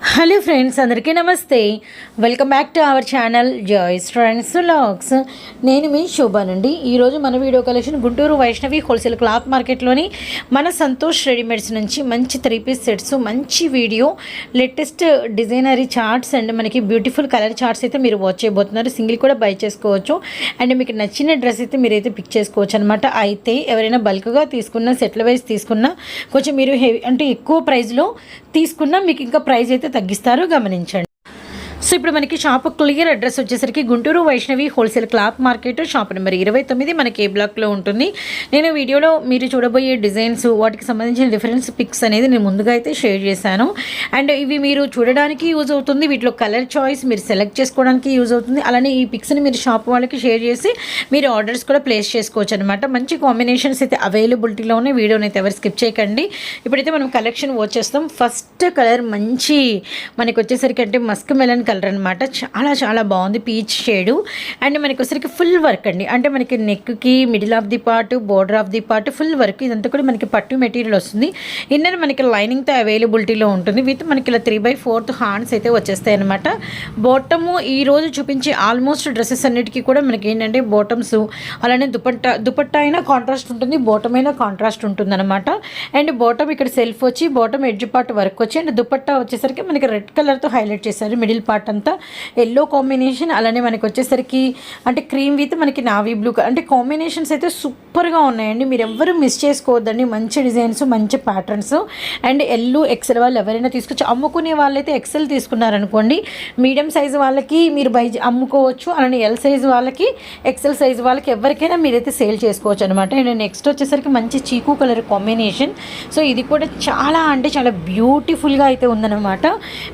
Hello friends అందరికీ నమస్తే. Welcome back to our channel Joy's friends logs నేను మీ శోభానండి ఈరోజు మన video collection Guntur Vaishnavi wholesale cloth మార్కెట్లోని మన సంతోష్ రెడీమేడ్స్ నుంచి మంచి త్రీ పీస్ సెట్స్ మంచి video latest designer charts and మనకి బ్యూటిఫుల్ కలర్ చార్ట్స్ అయితే మీరు వాచ్ చేయబోతున్నారు. సింగిల్ కూడా బై చేసుకోవచ్చు. అండ్ మీకు నచ్చిన డ్రెస్ అయితే మీరైతే పిక్ చేసుకోవచ్చు అనమాట అయితే ఎవరైనా బల్క్గా తీసుకున్న సెట్ల వైజ్ తీసుకున్నా కొంచెం మీరు హెవీ అంటే ఎక్కువ ప్రైస్లో తీసుకున్నా మీకు ఇంకా ప్రైస్ అయితే తగ్గిస్తారు గమనించండి. సో ఇప్పుడు మనకి షాప్ క్లియర్ అడ్రస్ వచ్చేసరికి Guntur Vaishnavi wholesale cloth market shop number ఇరవై తొమ్మిది మనకి ఏ బ్లాక్లో ఉంటుంది. నేను వీడియోలో మీరు చూడబోయే డిజైన్స్ వాటికి సంబంధించిన రిఫరెన్స్ పిక్స్ అనేది నేను ముందుగా అయితే షేర్ చేశాను. అండ్ ఇవి మీరు చూడడానికి యూజ్ అవుతుంది. వీటిలో కలర్ చాయిస్ మీరు సెలెక్ట్ చేసుకోవడానికి యూజ్ అవుతుంది. అలానే ఈ పిక్స్ని మీరు షాప్ వాళ్ళకి షేర్ చేసి మీరు ఆర్డర్స్ కూడా ప్లేస్ చేసుకోవచ్చు అనమాట మంచి కాంబినేషన్స్ అయితే అవైలబిలిటీలో ఉన్నాయి. వీడియోని అయితే ఎవరు స్కిప్ చేయకండి. ఇప్పుడైతే మనం కలెక్షన్ వచ్చేస్తాం ఫస్ట్ కలర్ మంచి మనకి వచ్చేసరికి అంటే మస్క్ మెలన్ కలర్ అనమాట చాలా చాలా బాగుంది పీచ్ షేడు. అండ్ మనకి వచ్చేసరికి ఫుల్ వర్క్ అండి. అంటే మనకి నెక్కి middle of the part border of the part full work. ఇదంతా కూడా మనకి పట్టు మెటీరియల్ వస్తుంది. ఇన్నర్ మనకి లైనింగ్తో అవైలబిలిటీలో ఉంటుంది. విత్ మనకి ఇలా త్రీ బై ఫోర్త్ హ్యాండ్స్ అయితే వచ్చేస్తాయి అనమాట బోటము ఈ రోజు చూపించే ఆల్మోస్ట్ డ్రెస్సెస్ అన్నిటికీ కూడా మనకి ఏంటంటే బోటమ్స్ అలానే దుపట్టా దుపట్టా అయినా కాంట్రాస్ట్ ఉంటుంది బోటమ్ అయినా కాంట్రాస్ట్ ఉంటుంది అనమాట అండ్ బాటమ్ ఇక్కడ సెల్ఫ్ వచ్చి బాటమ్ ఎడ్జ్ పార్ట్ వర్క్ వచ్చి అండ్ దుపట్టా వచ్చేసరికి మనకి రెడ్ కలర్తో హైలైట్ చేశారు మిడిల్ పార్ట్ అంతా ఎల్లో కాంబినేషన్ అలానే మనకి వచ్చేసరికి అంటే క్రీమ్ విత్ మనకి నావీ బ్లూ అంటే కాంబినేషన్స్ అయితే సూపర్గా ఉన్నాయండి. మీరు ఎవ్వరూ మిస్ చేసుకోవద్దండి. మంచి డిజైన్స్ మంచి ప్యాటర్న్స్ అండ్ ఎల్లో ఎక్సెల్ వాళ్ళు ఎవరైనా తీసుకొచ్చి అమ్ముకునే వాళ్ళైతే ఎక్సెల్ తీసుకున్నారనుకోండి మీడియం సైజు వాళ్ళకి మీరు బై అమ్ముకోవచ్చు అలానే ఎల్ సైజు వాళ్ళకి ఎక్సెల్ సైజు వాళ్ళకి ఎవరికైనా మీరైతే సేల్ చేసుకోవచ్చు అనమాట అండ్ నెక్స్ట్ వచ్చేసరికి మంచి చీకు కలర్ కాంబినేషన్ సో ఇది కూడా చాలా అంటే చాలా బ్యూటిఫుల్గా అయితే ఉందన్నమాట.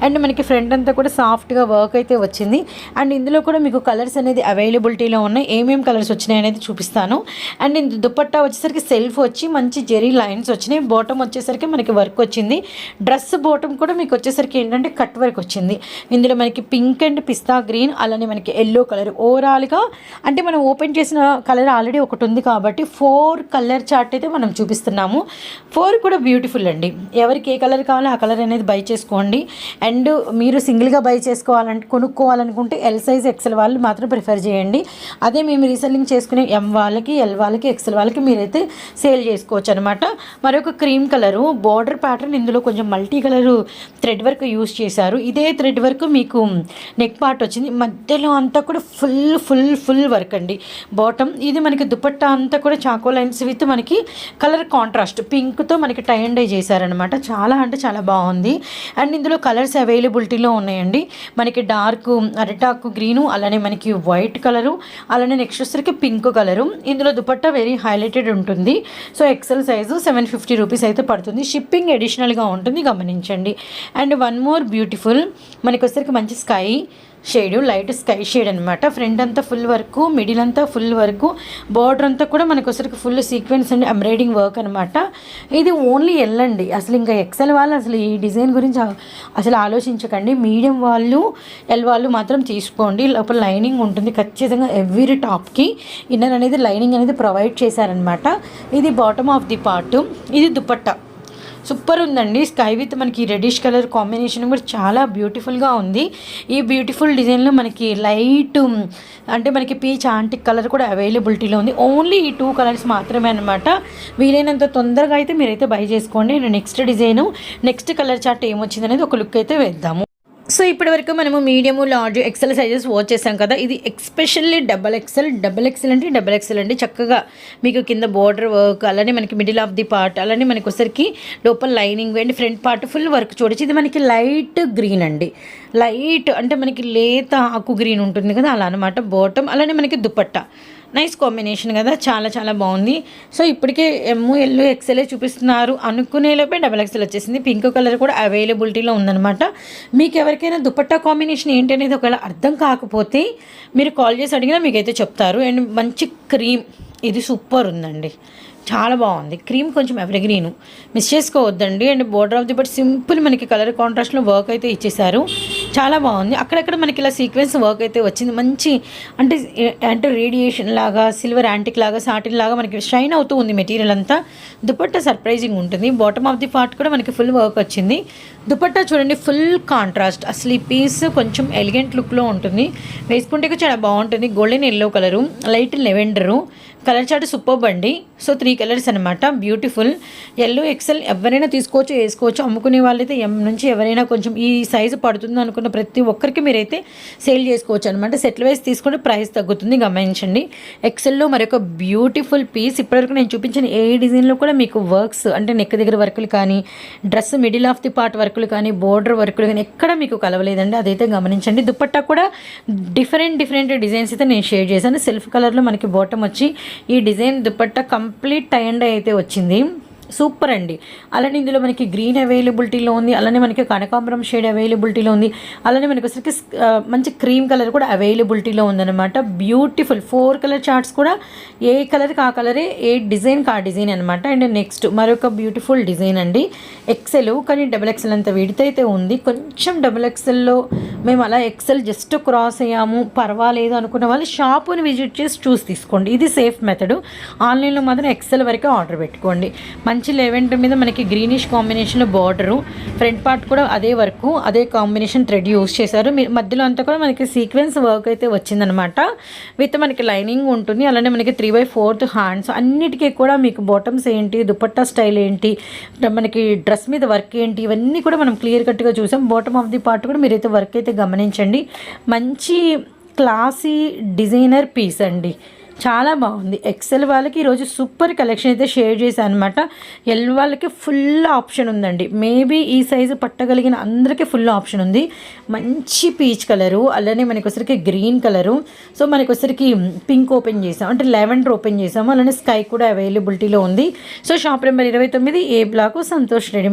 అండ్ మనకి ఫ్రంట్ అంతా కూడా సాఫ్ట్గా వర్క్ అయితే వచ్చింది. అండ్ ఇందులో కూడా మీకు కలర్స్ అనేది అవైలబిలిటీలో ఉన్నాయి. ఏమేమి కలర్స్ వచ్చినాయి అనేది చూపిస్తాను. అండ్ దుపట్టా వచ్చేసరికి సెల్ఫ్ వచ్చి మంచి జెరీ లైన్స్ వచ్చినాయి. బాటమ్ వచ్చేసరికి మనకి వర్క్ వచ్చింది. డ్రెస్ బాటమ్ కూడా మీకు వచ్చేసరికి ఏంటంటే కట్ వర్క్ వచ్చింది. ఇందులో మనకి పింక్ అండ్ పిస్తా గ్రీన్ అలానే మనకి ఎల్లో కలర్ ఓవరాల్గా అంటే మనం ఓపెన్ చేసిన కలర్ ఆల్రెడీ ఒకటి ఉంది కాబట్టి ఫోర్ కలర్ చార్ట్ అయితే మనం చూపిస్తున్నాము. ఫోర్ కూడా బ్యూటిఫుల్ అండి. ఎవరికి ఏ కలర్ కావాలో ఆ కలర్ అనేది బై చేసుకోండి. అండ్ మీరు సింగిల్గా బై తీసుకోవాలంటే కొనుక్కోవాలనుకుంటే ఎల్ సైజ్ ఎక్సెల్ వాళ్ళు మాత్రం ప్రిఫర్ చేయండి. అదే మేము రీసెల్లింగ్ చేసుకునే ఎం వాళ్ళకి ఎల్ వాళ్ళకి ఎక్సెల్ వాళ్ళకి మీరైతే సేల్ చేసుకోవచ్చు అనమాట మరొక క్రీమ్ కలరు బార్డర్ ప్యాటర్న్ ఇందులో కొంచెం multi colour thread work use చేశారు. ఇదే థ్రెడ్ వర్క్ మీకు నెక్ పార్ట్ వచ్చింది. మధ్యలో అంతా కూడా ఫుల్ ఫుల్ ఫుల్ వర్క్ అండి. బాటమ్ ఇది మనకి దుపట్టా అంతా కూడా చాకో లైన్స్ విత్ మనకి కలర్ కాంట్రాస్ట్ పింక్తో మనకి టై అండ్ డై చేశారనమాట. చాలా అంటే చాలా బాగుంది. అండ్ ఇందులో కలర్స్ అవైలబిలిటీలో ఉన్నాయండి. మనకి డార్క్ అరటాకు గ్రీను అలానే మనకి వైట్ కలరు అలానే నెక్స్ట్ వచ్చేసరికి పింక్ కలరు. ఇందులో దుపట్టా వెరీ హైలైటెడ్ ఉంటుంది. So XL size seven fifty rupees అయితే పడుతుంది. షిప్పింగ్ అడిషనల్గా ఉంటుంది గమనించండి. అండ్ వన్ మోర్ బ్యూటిఫుల్ మనకి వచ్చేసరికి మంచి sky shade light sky shade అనమాట ఫ్రంట్ అంతా ఫుల్ వర్క్ మిడిల్ అంతా ఫుల్ వర్క్. బార్డర్ అంతా కూడా మనకు ఒకసారికి full sequence and embroidering work అనమాట ఇది ఓన్లీ ఎల్ అండి. అసలు ఇంకా ఎక్సెల్ వాళ్ళు అసలు ఈ డిజైన్ గురించి అసలు ఆలోచించకండి. మీడియం వాళ్ళు ఎల్ వాళ్ళు మాత్రం తీసుకోండి. లోపల లైనింగ్ ఉంటుంది ఖచ్చితంగా ఎవ్రీ టాప్కి. ఇన్నర్ అనేది లైనింగ్ అనేది ప్రొవైడ్ చేశారనమాట ఇది బాటమ్ ఆఫ్ ది పార్ట్. ఇది దుపట్టా. సూపర్ ఉందండి. స్కై విత్ మనకి రెడిష్ కలర్ కాంబినేషన్ కూడా చాలా బ్యూటిఫుల్గా ఉంది. ఈ బ్యూటిఫుల్ డిజైన్లో మనకి లైట్ అంటే మనకి పీచ్ ఆంటిక్ కలర్ కూడా అవైలబిలిటీలో ఉంది. ఓన్లీ ఈ టూ కలర్స్ మాత్రమే అనమాట వీలైనంత తొందరగా అయితే మీరైతే బై చేసుకోండి. నేను next design next colour chart ఏమొచ్చింది అనేది ఒక లుక్ అయితే వేద్దాము. సో ఇప్పటి వరకు మనము medium large XL sizes watch చేసాం కదా. ఇది especially double XL double XL అంటే డబల్ ఎక్సెల్ అండి. చక్కగా మీకు కింద బోర్డర్ వర్క్ అలానే మనకి మిడిల్ ఆఫ్ ది పార్ట్ అలానే మనకి ఒకసారికి లోపల lining and front part full work చూడొచ్చు. ఇది మనకి లైట్ గ్రీన్ అండి. లైట్ అంటే మనకి లేత ఆకు గ్రీన్ ఉంటుంది కదా అలా అనమాట బాటమ్ అలానే మనకి దుపట్టా. నైస్ కాంబినేషన్ కదా. చాలా చాలా బాగుంది. సో ఇప్పటికే ఎమ్ము ఎల్లు ఎక్సెలే చూపిస్తున్నారు. అనుకునేలోపే డబల్ ఎక్సెల్ వచ్చేసింది. పింక్ కలర్ కూడా అవైలబిలిటీలో ఉందన్నమాట. మీకు ఎవరికైనా దుపట్టా కాంబినేషన్ ఏంటి అనేది ఒకవేళ అర్థం కాకపోతే మీరు కాల్ చేసి అడిగినా మీకైతే చెప్తారు. అండ్ మంచి క్రీమ్. ఇది సూపర్ ఉందండి. చాలా బాగుంది. క్రీమ్ కొంచెం ఎవరిగ్రీను. మిస్ చేసుకోవద్దండి. And border of the but simple మనకి కలర్ కాంట్రాస్ట్లో వర్క్ అయితే ఇచ్చేసారు చాలా బాగుంది. అక్కడక్కడ మనకి ఇలా సీక్వెన్స్ వర్క్ అయితే వచ్చింది. మంచి అంటే అంటే రేడియేషన్ లాగా సిల్వర్ యాంటిక్ లాగా సాటిన్ లాగా మనకి షైన్ అవుతూ ఉంది మెటీరియల్ అంతా. దుపట్టా సర్ప్రైజింగ్ ఉంటుంది. బాటమ్ ఆఫ్ ది పార్ట్ కూడా మనకి ఫుల్ వర్క్ వచ్చింది. దుపట్టా చూడండి ఫుల్ కాంట్రాస్ట్ అసలు ఈ పీస్ కొంచెం ఎలిగెంట్ లుక్లో ఉంటుంది. వేసుకుంటే చాలా బాగుంటుంది. Golden yellow colour light lavender colour chart super అండి. సో త్రీ కలర్స్ అనమాట బ్యూటిఫుల్ ఎల్లో ఎక్సెల్ ఎవరైనా తీసుకోవచ్చు వేసుకోవచ్చు. అమ్ముకునే వాళ్ళైతే ఎం నుంచి ఎవరైనా కొంచెం ఈ సైజు పడుతుంది అనుకున్న ప్రతి ఒక్కరికి మీరైతే సేల్ చేసుకోవచ్చు అనమాట సెట్ల వైజ్ తీసుకుంటే ప్రైస్ తగ్గుతుంది గమనించండి. ఎక్సెల్లో మరొక బ్యూటిఫుల్ పీస్ ఇప్పటివరకు నేను చూపించిన ఏ డిజైన్లో కూడా మీకు వర్క్స్ అంటే నెక్ దగ్గర వర్కులు కానీ dress middle of the part వర్కులు కానీ బోర్డర్ వర్కులు కానీ ఎక్కడ మీకు కలవలేదండి. అదైతే గమనించండి. దుపట్టా కూడా డిఫరెంట్ డిఫరెంట్ డిజైన్స్ అయితే నేను షేర్ చేశాను. సెల్ఫ్ కలర్లో మనకి బాటమ్ వచ్చి ఈ డిజైన్ దుపట్టా కంప్లీట్ టైండ్ అయితే వచ్చింది. సూపర్ అండి. అలానే ఇందులో మనకి గ్రీన్ అవైలబిలిటీలో ఉంది. అలానే మనకి కనకాంబరం షేడ్ అవైలబిలిటీలో ఉంది. అలానే మనకి వచ్చరికి మంచి క్రీమ్ కలర్ కూడా అవైలబిలిటీలో ఉందన్నమాట. బ్యూటిఫుల్ ఫోర్ కలర్ చార్ట్స్ కూడా ఏ కలర్కి ఆ కలరే ఏ డిజైన్కి ఆ డిజైన్ అనమాట అండ్ నెక్స్ట్ మరొక బ్యూటిఫుల్ డిజైన్ అండి. ఎక్సెల్ కానీ డబుల్ ఎక్సెల్ అంత విడితైతే ఉంది. కొంచెం డబుల్ ఎక్సెల్లో మేము అలా ఎక్సెల్ జస్ట్ క్రాస్ అయ్యాము. పర్వాలేదు అనుకున్న వాళ్ళు షాపుని విజిట్ చేసి చూసి తీసుకోండి. ఇది సేఫ్ మెథడ్ ఆన్లైన్లో మాత్రం ఎక్సెల్ వరకే ఆర్డర్ పెట్టుకోండి. మంచి లెవెంట్ మీద మనకి గ్రీనిష్ కాంబినేషన్లో బార్డరు ఫ్రంట్ పార్ట్ కూడా అదే వర్క్ అదే కాంబినేషన్ థ్రెడ్ యూస్ చేశారు. మధ్యలో అంతా కూడా మనకి సీక్వెన్స్ వర్క్ అయితే వచ్చిందనమాట విత్ మనకి లైనింగ్ ఉంటుంది అలానే మనకి త్రీ బై ఫోర్త్ హ్యాండ్స్ అన్నిటికీ కూడా మీకు బాటమ్స్ ఏంటి దుపట్టా స్టైల్ ఏంటి మనకి డ్రెస్ మీద వర్క్ ఏంటి ఇవన్నీ కూడా మనం క్లియర్ కట్గా చూసాం. బాటమ్ ఆఫ్ ది పార్ట్ కూడా మీరైతే వర్క్ అయితే గమనించండి. మంచి క్లాసీ డిజైనర్ పీస్ అండి. చాలా బాగుంది. ఎక్సెల్ వాళ్ళకి ఈరోజు సూపర్ కలెక్షన్ అయితే షేర్ చేశాను అనమాట ఎల్ వాళ్ళకి ఫుల్ ఆప్షన్ ఉందండి. మేబీ ఈ సైజు పట్టగలిగిన అందరికీ ఫుల్ ఆప్షన్ ఉంది. మంచి పీచ్ కలరు అలానే మనకి గ్రీన్ కలరు సో మనకొసరికి పింక్ ఓపెన్ చేసాం అంటే లెవెండర్ ఓపెన్ చేసాము అలానే స్కై కూడా అవైలబిలిటీలో ఉంది. సో షాప్ నెంబర్ ఇరవై తొమ్మిది ఏ బ్లాక్ సంతోష్ రెడీ